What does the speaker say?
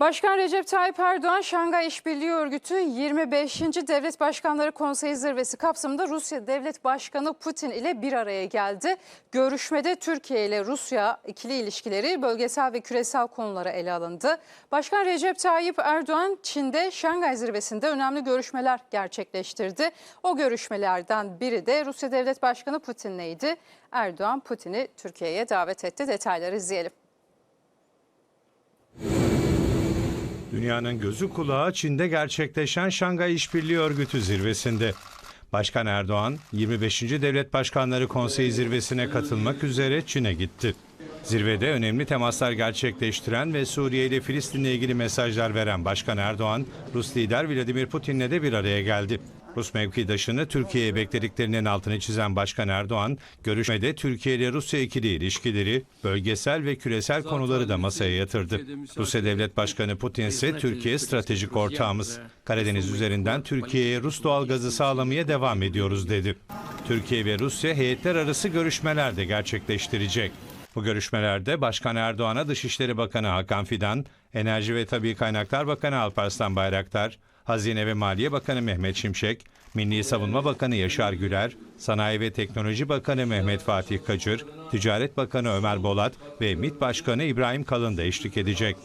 Başkan Recep Tayyip Erdoğan, Şangay İşbirliği Örgütü 25. Devlet Başkanları Konseyi Zirvesi kapsamında Rusya Devlet Başkanı Putin ile bir araya geldi. Görüşmede Türkiye ile Rusya ikili ilişkileri, bölgesel ve küresel konulara ele alındı. Başkan Recep Tayyip Erdoğan, Çin'de Şangay Zirvesi'nde önemli görüşmeler gerçekleştirdi. O görüşmelerden biri de Rusya Devlet Başkanı Putin'leydi. Erdoğan, Putin'i Türkiye'ye davet etti. Detayları izleyelim. Dünyanın gözü kulağı Çin'de gerçekleşen Şangay İşbirliği Örgütü zirvesinde. Başkan Erdoğan, 25. Devlet Başkanları Konseyi zirvesine katılmak üzere Çin'e gitti. Zirvede önemli temaslar gerçekleştiren ve Suriye ile Filistin'le ilgili mesajlar veren Başkan Erdoğan, Rus lider Vladimir Putin'le de bir araya geldi. Rus mevkidaşını Türkiye'ye beklediklerinin altını çizen Başkan Erdoğan, görüşmede Türkiye ile Rusya ikili ilişkileri, bölgesel ve küresel konuları da masaya yatırdı. Rusya Devlet Başkanı Putin ise Türkiye stratejik ortağımız. Karadeniz üzerinden Türkiye'ye Rus doğalgazı sağlamaya devam ediyoruz dedi. Türkiye ve Rusya heyetler arası görüşmeler de gerçekleştirecek. Bu görüşmelerde Başkan Erdoğan'a Dışişleri Bakanı Hakan Fidan, Enerji ve Tabi Kaynaklar Bakanı Alparslan Bayraktar, Hazine ve Maliye Bakanı Mehmet Şimşek, Milli Savunma Bakanı Yaşar Güler, Sanayi ve Teknoloji Bakanı Mehmet Fatih Kacır, Ticaret Bakanı Ömer Bolat ve MİT Başkanı İbrahim Kalın da eşlik edecek.